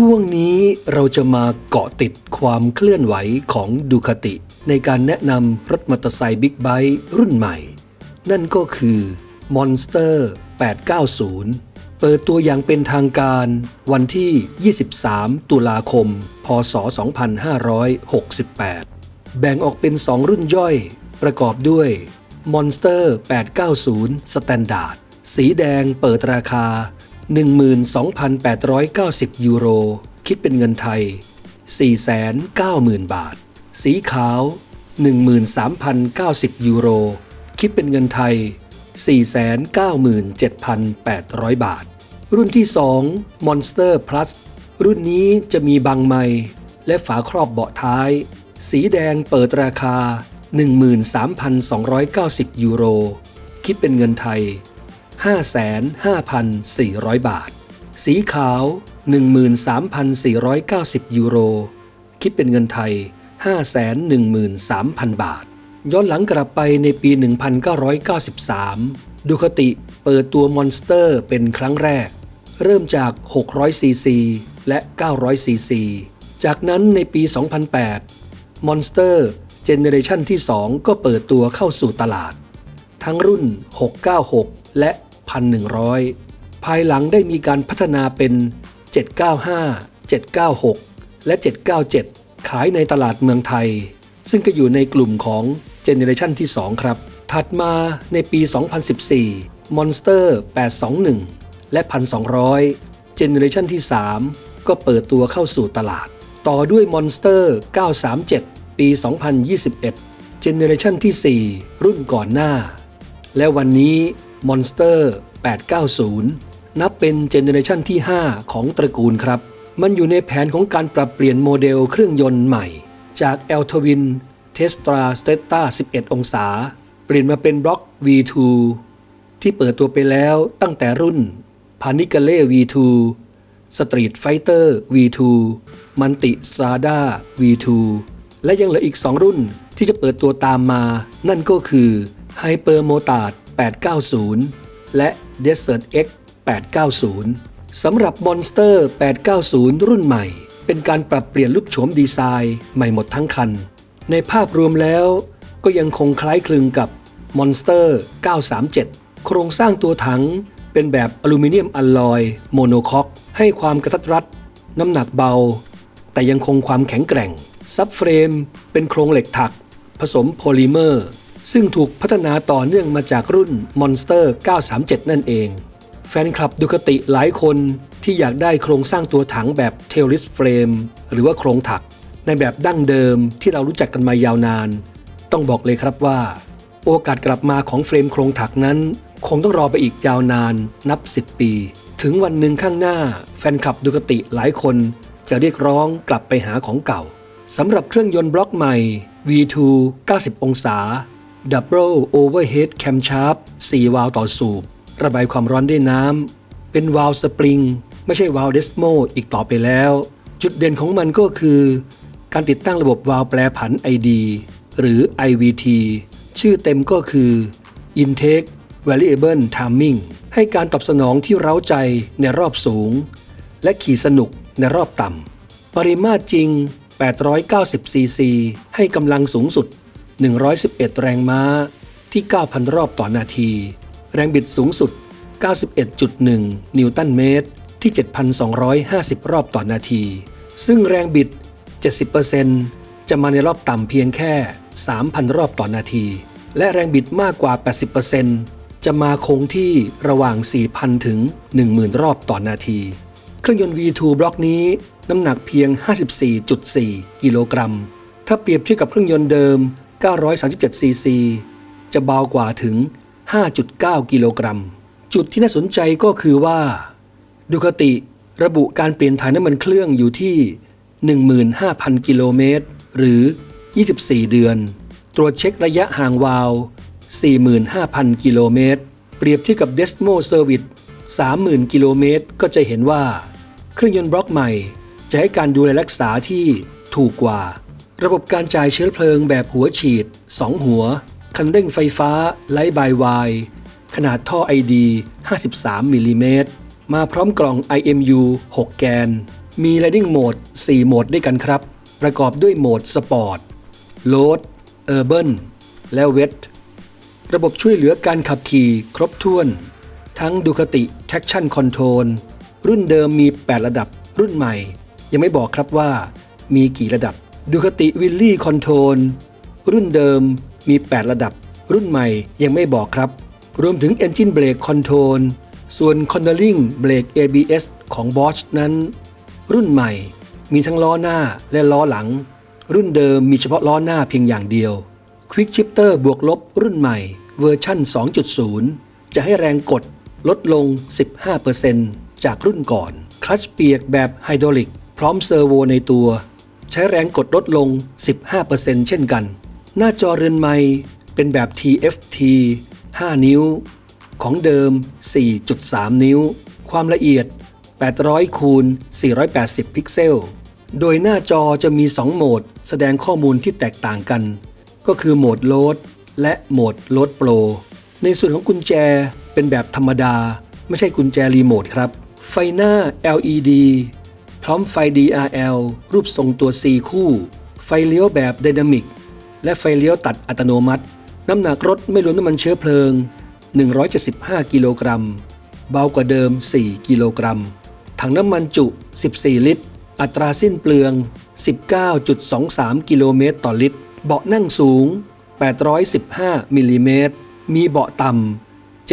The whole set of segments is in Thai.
ช่วงนี้เราจะมาเกาะติดความเคลื่อนไหวของดูคาติ ในการแนะนำรถมอเตอร์ไซค์บิ๊กไบค์รุ่นใหม่ นั่นก็คือ Monster 890 เปิดตัวอย่างเป็นทางการวันที่ 23 ตุลาคม พศ 2568 แบ่งออกเป็น 2 รุ่นย่อย ประกอบด้วย Monster 890 Standard สีแดงเปิดราคา 12,890 ยูโร คิดเป็นเงินไทย 490,000 บาท สีขาว 13,090 ยูโร คิดเป็นเงินไทย 497,800 บาท รุ่นที่ 2 Monster Plus รุ่นนี้จะมีบังไมและฝาครอบเบาะท้าย สีแดงเปิดราคา 13,290 ยูโร คิดเป็นเงินไทย 55,400 บาท สีขาว 13,490 ยูโร คิดเป็นเงินไทย 513,000 บาท ย้อนหลังกลับไปในปี 1993 ดูคติเปิดตัวมอนสเตอร์เป็นครั้งแรก เริ่มจาก 600 ซีซี และ 900 ซีซี จากนั้นในปี 2008 Monster Generation ที่ 2 ก็เปิดตัวเข้าสู่ตลาด ทั้งรุ่น 696 และ 1100 ภายหลังได้มีการพัฒนาเป็น 795 796 และ 797 ขายในตลาดเมืองไทย ซึ่งก็อยู่ในกลุ่มของเจเนเรชันที่ 2 ครับ ถัดมาในปี 2014 Monster 821 และ 1200 เจเนเรชันที่ 3 ก็เปิดตัวเข้าสู่ตลาด ต่อด้วย Monster 937 ปี 2021 เจเนเรชันที่ 4 รุ่นก่อนหน้า และวันนี้ Monster 890 นับเป็นเจเนเรชันที่ 5 ของตระกูลครับ มันอยู่ในแผนของการปรับเปลี่ยนโมเดลเครื่องยนต์ใหม่ จาก a l t w i n Tesla Stetta 11 องศา เปลี่ยนมาเป็นบล็อก V2 ที่เปิดตัวไปแล้วตั้งแต่รุ่น p a n i c a l e V2 Street Fighter V2 Manti Strada V2 และยังเหลืออีก 2 รุ่นที่จะเปิดตัวตามมา นั่นก็คือ Hyper Motard 890 และ Desert X 890 สำหรับ Monster 890 รุ่นใหม่ เป็นการปรับเปลี่ยนรูปโฉมดีไซน์ใหม่หมดทั้งคัน ในภาพรวมแล้วก็ยังคงคล้ายคลึงกับ Monster 937 โครงสร้างตัวถังเป็นแบบอลูมิเนียมอลลอยโมโนคอกให้ความกระทัดรัด น้ำหนักเบา แต่ยังคงความแข็งแกร่ง ซับเฟรมเป็นโครงเหล็กถัก ผสมโพลิเมอร์ ซึ่งถูกพัฒนาต่อเนื่องมาจากรุ่น Monster 937 นั่นเอง แฟนคลับดูคติหลายคนที่อยากได้โครงสร้างตัวถังแบบ Tailless Frame หรือว่าโครงถัก ในแบบดั้งเดิมที่เรารู้จักกันมายาวนาน ต้องบอกเลยครับว่า โอกาสกลับมาของเฟรมโครงถักนั้น คงต้องรอไปอีกยาวนานนับ 10 ปี ถึงวันหนึ่งข้างหน้า แฟนคลับดูคติหลายคนจะเรียกร้องกลับไปหาของเก่าสำหรับเครื่องยนต์บล็อกใหม่ V2 90 องศา Double Overhead Camshaft 4วาล์วต่อสูบ ระบายความร้อนด้วยน้ำ เป็นวาล์วสปริง ไม่ใช่วาล์วเดสโมอีกต่อไปแล้ว จุดเด่นของมันก็คือ การติดตั้งระบบวาล์วแปรผัน ID หรือ IVT ชื่อเต็มก็คือ Intake Variable Timing ให้การตอบสนองที่เร้าใจในรอบสูง และขี่สนุกในรอบต่ำ ปริมาตรจริง 890ซีซีให้กำลังสูงสุด 111 แรงม้าที่ 9,000 รอบต่อนาที แรงบิดสูงสุด 91.1 นิวตันเมตร ที่ 7,250 รอบต่อนาที ซึ่งแรงบิด 70%จะมาในรอบต่ำเพียงแค่ 3,000 รอบต่อนาที และแรงบิดมากกว่า 80%จะมาคงที่ระหว่าง 4,000 ถึง 10,000 รอบต่อนาที เครื่องยนต์ V2 บล็อกนี้น้ำหนักเพียง 54.4 กิโลกรัม ถ้าเปรียบเทียบกับเครื่องยนต์เดิม 937 ซีซี จะเบากว่าถึง 5.9 กิโลกรัม จุดที่น่าสนใจก็คือว่าดูคติระบุการเปลี่ยนถ่ายน้ำมันเครื่องอยู่ที่ 15,000 กิโลเมตร หรือ 24 เดือน ตรวจเช็คระยะห่างวาล์ว45,000 กิโลเมตร เปรียบเทียบกับ Desmo Service 30,000 กิโลเมตร ก็จะเห็นว่า เครื่องยนต์บล็อกใหม่ จะให้การดูแลรักษาที่ถูกกว่า ระบบการจ่ายเชื้อเพลิงแบบหัวฉีด 2 หัว คันเร่งไฟฟ้าไลท์บายวายขนาดท่อ ID 53มิลลิเมตรมาพร้อมกล่อง IMU 6 แกน มี Riding Mode 4 โหมดด้วยกันครับ ประกอบด้วยโหมด Sport Road Urban และ Wet ระบบช่วยเหลือการขับขี่ครบถ้วน ทั้ง Ducati Traction Control รุ่นเดิมมี 8 ระดับรุ่นใหม่ ยังไม่บอกครับว่ามีกี่ระดับ Ducati w i l l y Control รุ่นเดิมมี 8 ระดับ รุ่นใหม่ยังไม่บอกครับ รวมถึง Engine Brake Control ส่วน Cornering Brake ABS ของ Bosch นั้น รุ่นใหม่มีทั้งล้อหน้าและล้อหลัง รุ่นเดิมมีเฉพาะล้อหน้าเพียงอย่างเดียว Quick Shifter บวกลบรุ่นใหม่เวอร์ชั่น 2.0 จะให้แรงกดลดลง 15%จากรุ่นก่อน คลัตช์เปียกแบบไฮดรอลิก พร้อมเซอร์โวในตัว ใช้แรงกดลดลง 15%เช่นกัน หน้าจอเรือนไม้เป็นแบบ TFT 5 นิ้ว ของเดิม 4.3 นิ้ว ความละเอียด 800คูณ480 พิกเซล โดยหน้าจอจะมี 2 โหมด แสดงข้อมูลที่แตกต่างกัน ก็คือโหมดโหลด และโหมดโหลดโปร ในส่วนของกุญแจเป็นแบบธรรมดา ไม่ใช่กุญแจรีโมทครับ ไฟหน้า LED ร้อมไฟ DRL รูปทรงตัว C คู่ ไฟเลี้ยวแบบไดนามิก และไฟเลี้ยวตัดอัตโนมัติ น้ำหนักรถไม่รวมน้ำมันเชื้อเพลิง 175 กิโลกรัม เบากว่าเดิม 4 กิโลกรัม ถังน้ำมันจุ 14 ลิตร อัตราสิ้นเปลือง 19.23 กิโลเมตรต่อลิตร เบาะนั่งสูง 815 มิลลิเมตร มีเบาะต่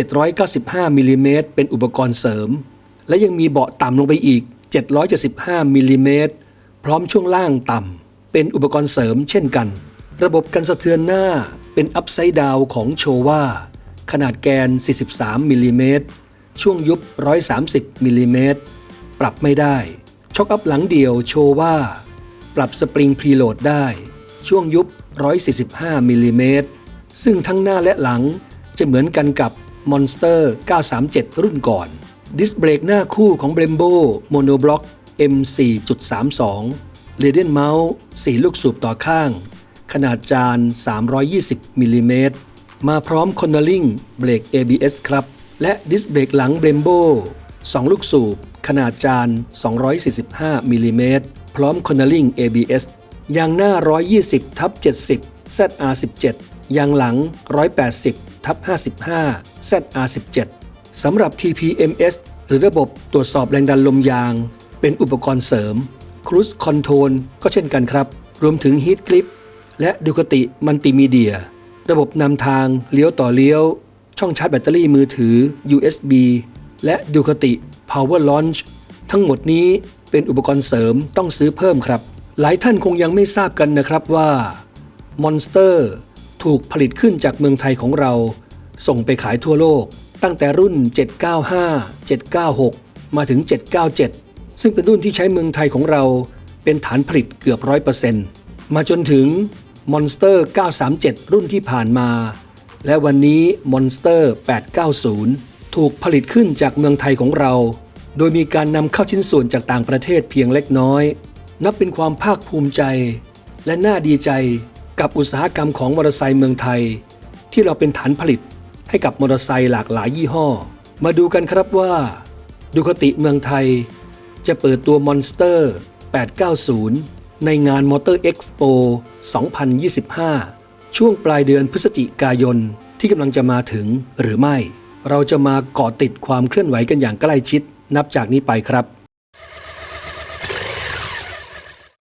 ำ795มิลลิเมตรเป็นอุปกรณ์เสริม และยังมีเบาะต่ำลงไปอีก 775มิลลิเมตรพร้อมช่วงล่างต่ำ เป็นอุปกรณ์เสริมเช่นกัน ระบบกันสะเทือนหน้าเป็นอัพไซด์ดาวของโชว่าขนาดแกน 43มิลลิเมตรช่วงยุบ 130มิลลิเมตรปรับไม่ได้ ช็อคอัพหลังเดียวโชว่า ปรับสปริงพรีโหลดได้ ช่วงยุบ 145มิลลิเมตรซึ่งทั้งหน้าและหลังจะเหมือนกันกับ Monster 937 รุ่นก่อน ดิสเบรกหน้าคู่ของ Brembo Monoblock M4.32 เรเดียนเมาส์4ลูกสูบต่อข้าง ขนาดจาน 320มิลลิเมตรมาพร้อม Cornering เบรก ABS ครับ และดิสเบรกหลัง Brembo 2 ลูกสูบ ขนาดจาน 245มิลลิเมตรพร้อม Cornering ABS ยางหน้า 120ทับ70 ZR17 ยางหลัง 180ทับ55 ZR17 สำหรับ TPMS หรือระบบตรวจสอบแรงดันลมยาง เป็นอุปกรณ์เสริม Cruise Control ก็เช่นกันครับ รวมถึง Heat Grip และ Ducati Multimedia ระบบนำทางเลี้ยวต่อเลี้ยว ช่องชาร์จแบตเตอรี่มือถือ USB และ Ducati Power Launch ทั้งหมดนี้เป็นอุปกรณ์เสริมต้องซื้อเพิ่มครับ หลายท่านคงยังไม่ทราบกันนะครับว่า Monster ถูกผลิตขึ้นจากเมืองไทยของเรา ส่งไปขายทั่วโลก ตั้งแต่รุ่น 795 796 มาถึง 797 ซึ่งเป็นรุ่นที่ใช้เมืองไทยของเราเป็นฐานผลิตเกือบ100%มาจนถึง Monster 937 รุ่นที่ผ่านมา และวันนี้ Monster 890 ถูกผลิตขึ้นจากเมืองไทยของเรา โดยมีการนำเข้าชิ้นส่วนจากต่างประเทศเพียงเล็กน้อย นับเป็นความภาคภูมิใจ และน่าดีใจกับอุตสาหกรรมของมอเตอร์ไซค์เมืองไทย ที่เราเป็นฐานผลิต ให้กับมอเตอร์ไซค์หลากหลายยี่ห้อ มาดูกันครับว่าดูคติเมืองไทย จะเปิดตัว Monster 890 ในงาน Motor Expo 2025 ช่วงปลายเดือนพฤศจิกายนที่กำลังจะมาถึงหรือไม่ เราจะมาเกาะติดความเคลื่อนไหวกันอย่างใกล้ชิดนับจากนี้ไปครับ